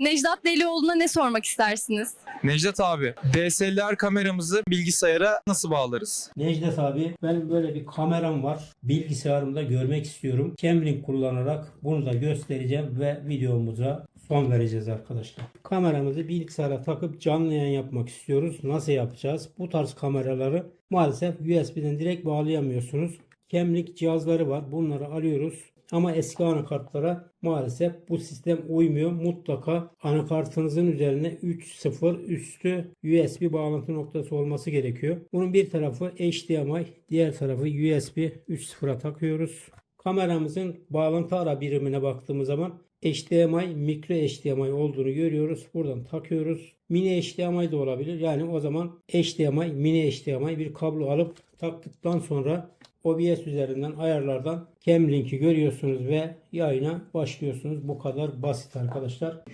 Necdet Delioğlu'na ne sormak istersiniz? Necdet abi, DSLR kameramızı bilgisayara nasıl bağlarız? Necdet abi benim böyle bir kameram var. Bilgisayarımda görmek istiyorum. Camlink kullanarak bunu da göstereceğim ve videomuza son vereceğiz arkadaşlar. Kameramızı bilgisayara takıp canlı yayın yapmak istiyoruz. Nasıl yapacağız? Bu tarz kameraları maalesef USB'den direkt bağlayamıyorsunuz. Camlink cihazları var. Bunları alıyoruz. Ama eski anakartlara maalesef bu sistem uymuyor. Mutlaka anakartınızın üzerine 3.0 üstü USB bağlantı noktası olması gerekiyor. Bunun bir tarafı HDMI, diğer tarafı USB 3.0'a takıyoruz. Kameramızın bağlantı ara birimine baktığımız zaman HDMI, mikro HDMI olduğunu görüyoruz. Buradan takıyoruz. Mini HDMI de olabilir. Yani o zaman HDMI, mini HDMI bir kablo alıp taktıktan sonra OBS üzerinden ayarlardan cam linki görüyorsunuz ve yayına başlıyorsunuz. Bu kadar basit arkadaşlar.